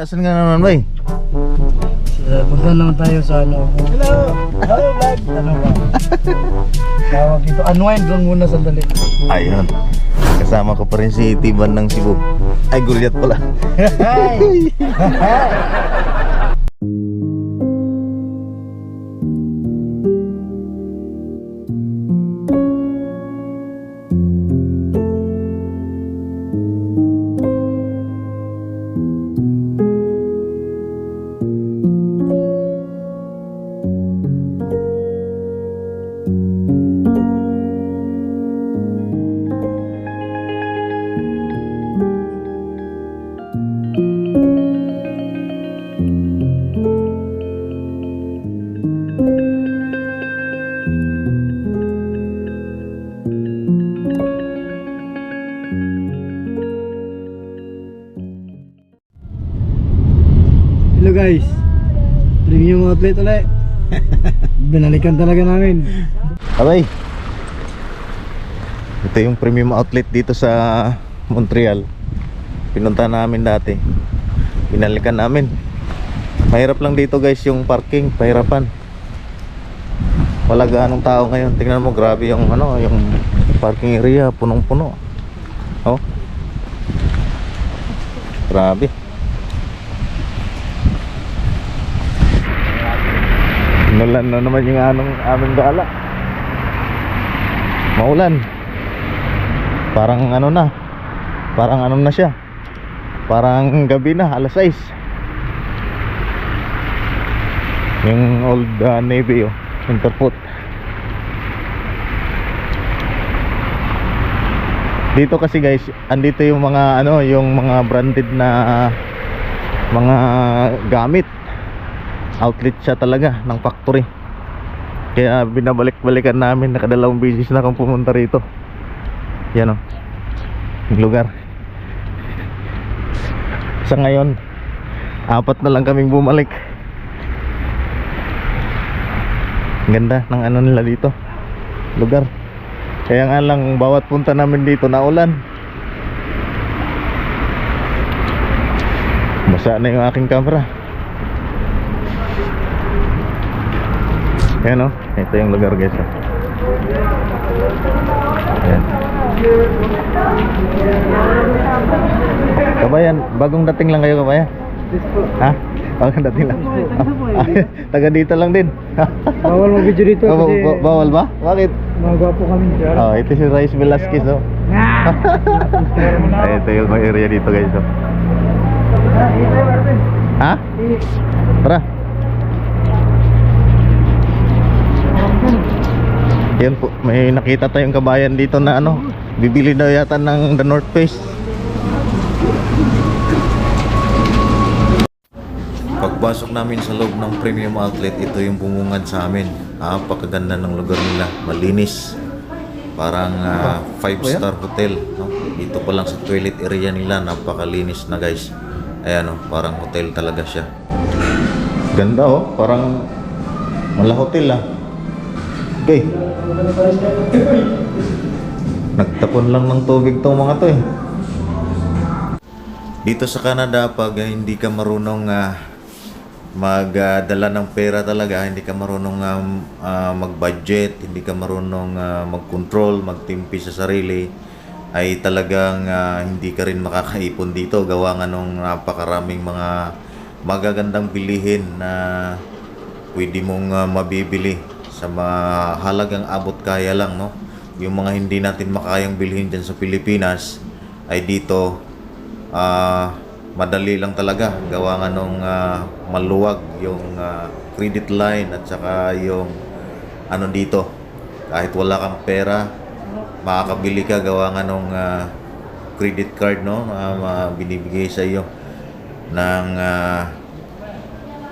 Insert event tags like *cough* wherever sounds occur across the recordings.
Asan nga naman, bay? Uh, punta naman tayo sa ano. Hello! Hello, vlog! Ano ba? *laughs* Tawag dito. Unwind lang muna sandali. Ayun. Kasama ko pa rin si Tiban ng Cebu. Ay, guryat pala. *laughs* Hey! *laughs* guys. Premium outlet ulit. *laughs* Binalikan talaga namin. Abay. Ito yung premium outlet dito sa Montreal. Pinunta namin dati. Binalikan namin. Mahirap lang dito guys yung parking, pahirapan. Wala gaanong tao ngayon. Tingnan mo grabe yung ano, yung parking area punong-puno. Oh. Grabe. Nulan na naman yung anong aming gala. Maulan. Parang ano na. Parang ano na siya. Parang gabi na, alas 6. Yung old uh, Navy oh, Interpot. Dito kasi guys, andito yung mga ano, yung mga branded na mga gamit outlet siya talaga ng factory. Kaya binabalik-balikan namin nakadalawang beses na akong pumunta rito. Yan o. Yung lugar. Sa ngayon apat na lang kaming bumalik. Ganda ng ano nila dito. Lugar. Kaya nga lang bawat punta namin dito na ulan basa na yung aking camera Ayan o, ito yung lugar guys oh. Ayan Kabayan, bagong dating lang kayo kabayan? Ha? Bagong dating lang Ah, *laughs* Taga dito lang din Bawal mag video dito Oh, kasi ba- Bawal ba? Bakit? mga gwapo kami. Oh, ito si Rice Velasquez oh. Ay, *laughs* ito yung area dito guys oh. Ha? Tara Yan po, may nakita tayong kabayan dito na ano, bibili daw yata ng The North Face. Pagpasok namin sa loob ng premium outlet, ito yung bumungad sa amin. Napakaganda ng lugar nila, malinis. Parang 5 star hotel. No? Dito pa lang sa toilet area nila, napakalinis na guys. Ayan o, parang hotel talaga siya. Ganda oh, parang mala hotel ah. Okay. Nagtapon lang ng tubig tong mga to eh. Dito sa Canada pag ah, hindi ka marunong ah, magdala ng pera talaga, hindi ka marunong ah, ah, mag-budget, hindi ka marunong ah, mag-control, magtimpi sa sarili, ay talagang ah, hindi ka rin makakaipon dito gawa nga nung napakaraming mga magagandang bilihin na pwede mong ah, mabibili sa mga halagang abot kaya lang no? Yung mga hindi natin makayang bilhin dyan sa Pilipinas ay dito ah madali lang talaga. Gawa nga nung ah, maluwag yung ah, credit line at saka yung ano dito. Kahit wala kang pera makakabili ka. Gawa nga nung ah, credit card no? Na ah, binibigay sa iyo ng ah,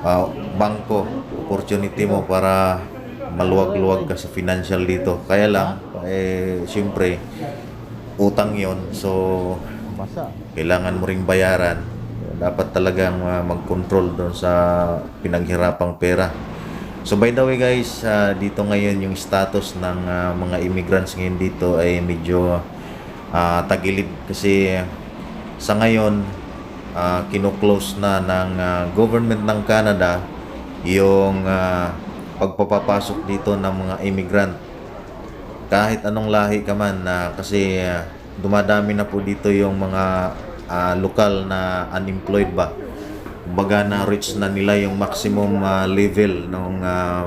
ah, bangko opportunity mo para maluwag-luwag ka sa financial dito. Kaya lang eh siyempre utang yon so kailangan mo ring bayaran. Dapat talagang ah, mag-control doon sa pinaghirapang pera. So by the way guys ah, dito ngayon yung status ng ah, mga immigrants ngayon dito ay medyo ah, tagilid. Kasi sa ngayon ah, kino-close na ng ah, government ng Canada yung ah, pagpapapasok dito ng mga immigrant kahit anong lahi ka man na kasi ah, dumadami na po dito yung mga ah, lokal na unemployed ba kumbaga na reach na nila yung maximum ah, level nung ah,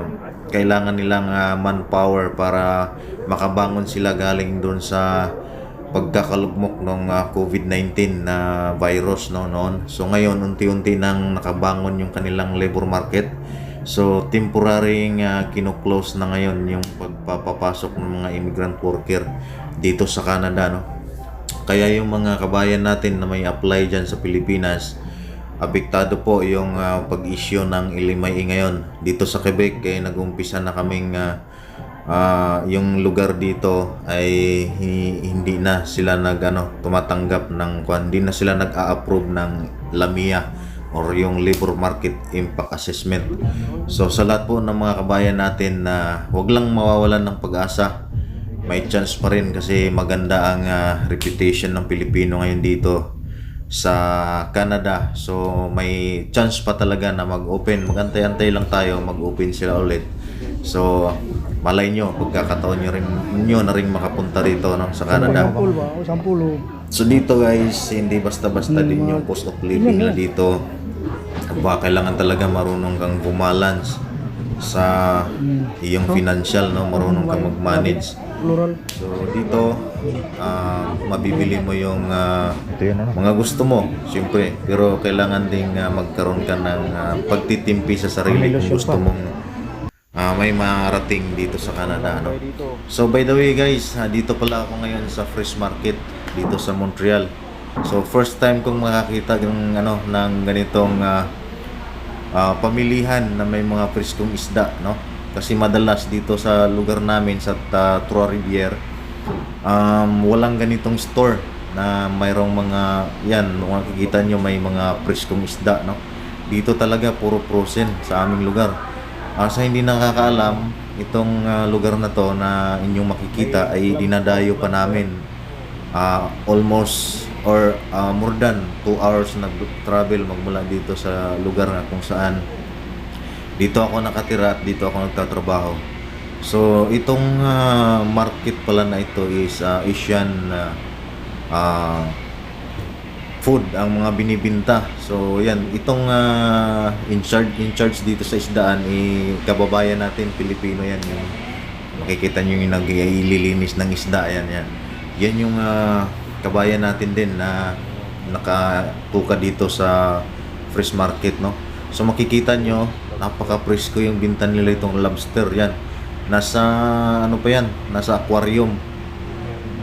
kailangan nilang ah, manpower para makabangon sila galing doon sa pagkakalugmok ng COVID-19 na virus no noon. So ngayon unti-unti nang nakabangon yung kanilang labor market. So temporary uh, kino-close na ngayon yung pagpapapasok ng mga immigrant worker dito sa Canada no. Kaya yung mga kabayan natin na may apply dyan sa Pilipinas, apektado po yung ah, pag-issue ng LMIA ngayon. Dito sa Quebec, eh, nag-umpisa na kaming ah, ah, yung lugar dito ay hi- hindi na sila nag ano, tumatanggap ng kwan, hindi na sila nag-a-approve ng LAMIA or yung labor market impact assessment. So sa lahat po ng mga kabayan natin na wag lang mawawalan ng pag-asa may chance pa rin kasi maganda ang ah, reputation ng Pilipino ngayon dito sa Canada. So may chance pa talaga na mag-open. Magantay-antay lang tayo, mag-open sila ulit. So malay nyo, pagkakataon nyo rin nyo na rin makapunta rito no, sa Canada. So dito guys, hindi basta-basta din yung cost of living na dito. Baka kailangan talaga marunong kang bumalance sa iyong financial, no? marunong kang mag-manage. So dito, ah, mabibili mo yung ah, mga gusto mo, siyempre. Pero kailangan ding ah, magkaroon ka ng ah, pagtitimpi sa sarili kung gusto mong ah, may marating dito sa Canada. No? So by the way guys, ah, dito pala ako ngayon sa Fresh Market dito sa Montreal. So first time kong makakita ng ano ng ganitong ah, ah, pamilihan na may mga preskong isda, no? Kasi madalas dito sa lugar namin sa uh, Trois Rivières, um, walang ganitong store na mayroong mga yan, kung makikita nyo may mga preskong isda, no? Dito talaga puro frozen sa aming lugar. Ah, sa hindi nakakaalam, itong ah, lugar na to na inyong makikita ay dinadayo pa namin ah, almost or ah, more than 2 hours nag-travel magmula dito sa lugar na kung saan dito ako nakatira at dito ako nagtatrabaho. So, itong ah, market pala na ito is ah, Asian ah, ah, food ang mga binibinta. So, yan, itong ah, in charge in charge dito sa isdaan eh kababayan natin Pilipino yan yung makikita niyo yung nag-ililinis ng isda yan yan. Yan yung ah, kabayan natin din na nakatuka dito sa fresh market no. So makikita nyo napaka-presko yung binta nila itong lobster yan. Nasa ano pa yan? Nasa aquarium.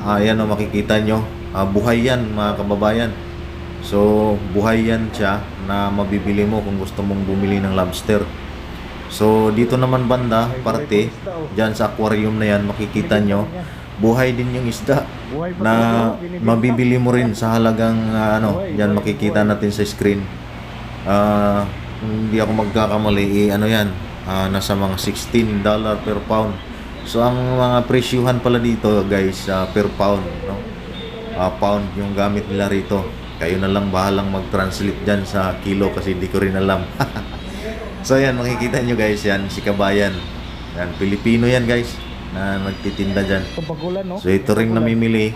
Ah, yan o makikita nyo. Ah, buhay yan mga kababayan. So, buhay yan siya na mabibili mo kung gusto mong bumili ng lobster. So, dito naman banda, parte, dyan sa aquarium na yan, makikita nyo, buhay din yung isda na mabibili mo rin sa halagang ah, ano, yan makikita natin sa screen. Kung hindi ako magkakamali, eh, ano yan, ah, nasa mga 16 dollar per pound. So, ang mga presyuhan pala dito, guys, ah, per pound, no? Ah, pound yung gamit nila rito. Kayo na lang bahalang mag-translate dyan sa kilo kasi hindi ko rin alam. *laughs* so, yan, makikita nyo guys, yan, si Kabayan. Yan, Pilipino yan guys, na nagtitinda dyan. So ito rin namimili,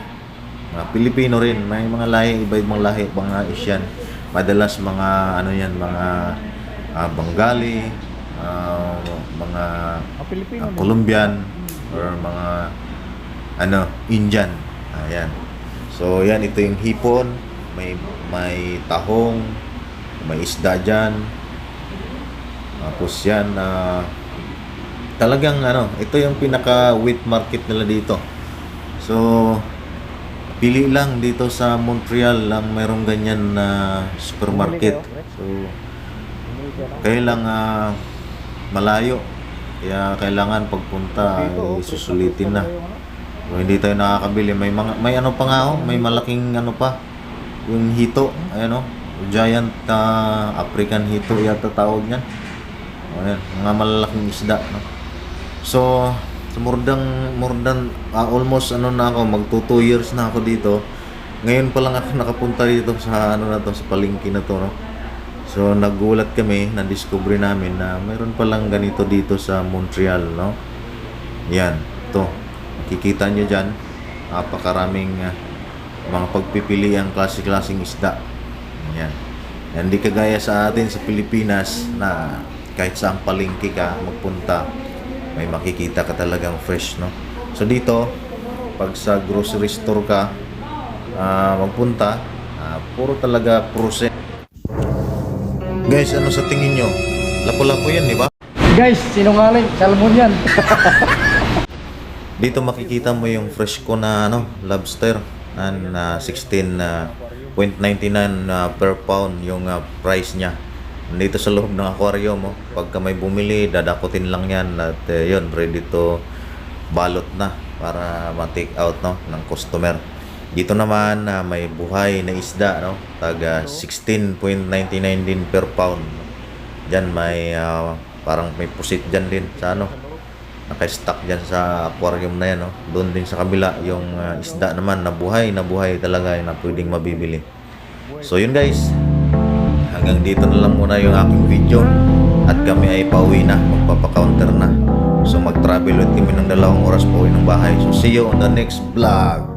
mga Pilipino rin, may mga lahi, iba-ibang lahi, mga Asian. Madalas mga ano yan, mga ah, Bengali, ah, mga Ah, ah, Colombian or mga ano, Indian. Ayan. So yan ito yung hipon, may may tahong, may isda diyan. Tapos yan na talagang ano, ito yung pinaka wheat market nila dito. So pili lang dito sa Montreal lang mayroong ganyan na supermarket. So kaya lang ah, malayo. Kaya kailangan pagpunta ay susulitin na. Kung hindi tayo nakakabili, may mga may ano pa nga oh, may malaking ano pa. Yung hito, ayan oh, giant ah, African hito yata tawag niyan. Ayan, mga malalaking isda, no. So, more than, more than ah, almost ano na ako, magto 2 years na ako dito. ngayon pa lang ako *laughs* nakapunta dito sa ano na to, sa palengke na to, no? So, nagulat kami, na-discover namin na mayroon palang ganito dito sa Montreal, no? Yan, to. Makikita nyo dyan, napakaraming ah, mga pagpipili ang klase-klaseng isda. Yan, Hindi kagaya sa atin sa Pilipinas na kahit saan palengke ka magpunta, may makikita ka talagang fresh, no? So dito, pag sa grocery store ka ah, magpunta, ah, puro talaga process. Guys, ano sa tingin nyo? Lapo-lapo yan, di ba? Guys, sinungaling, salmon yan. Dito makikita mo yung fresh ko na ano, lobster and uh, 16.99 uh, per pound yung uh, price niya. Dito sa loob ng aquarium mo, pagka may bumili, dadakutin lang yan at uh, yun, ready to balot na para ma-take out no ng customer. Dito naman na may buhay na isda no, taga 16.99 din per pound. Diyan may uh, parang may pusit diyan din sa ano, naka-stack dyan sa aquarium na yan, no? Doon din sa kabila, yung uh, isda naman na buhay, na buhay talaga na pwedeng mabibili. So yun guys, hanggang dito na lang muna yung aking video at kami ay pauwi na, magpapa-counter na. So mag-travel ulit kami ng dalawang oras pauwi ng bahay. So see you on the next vlog.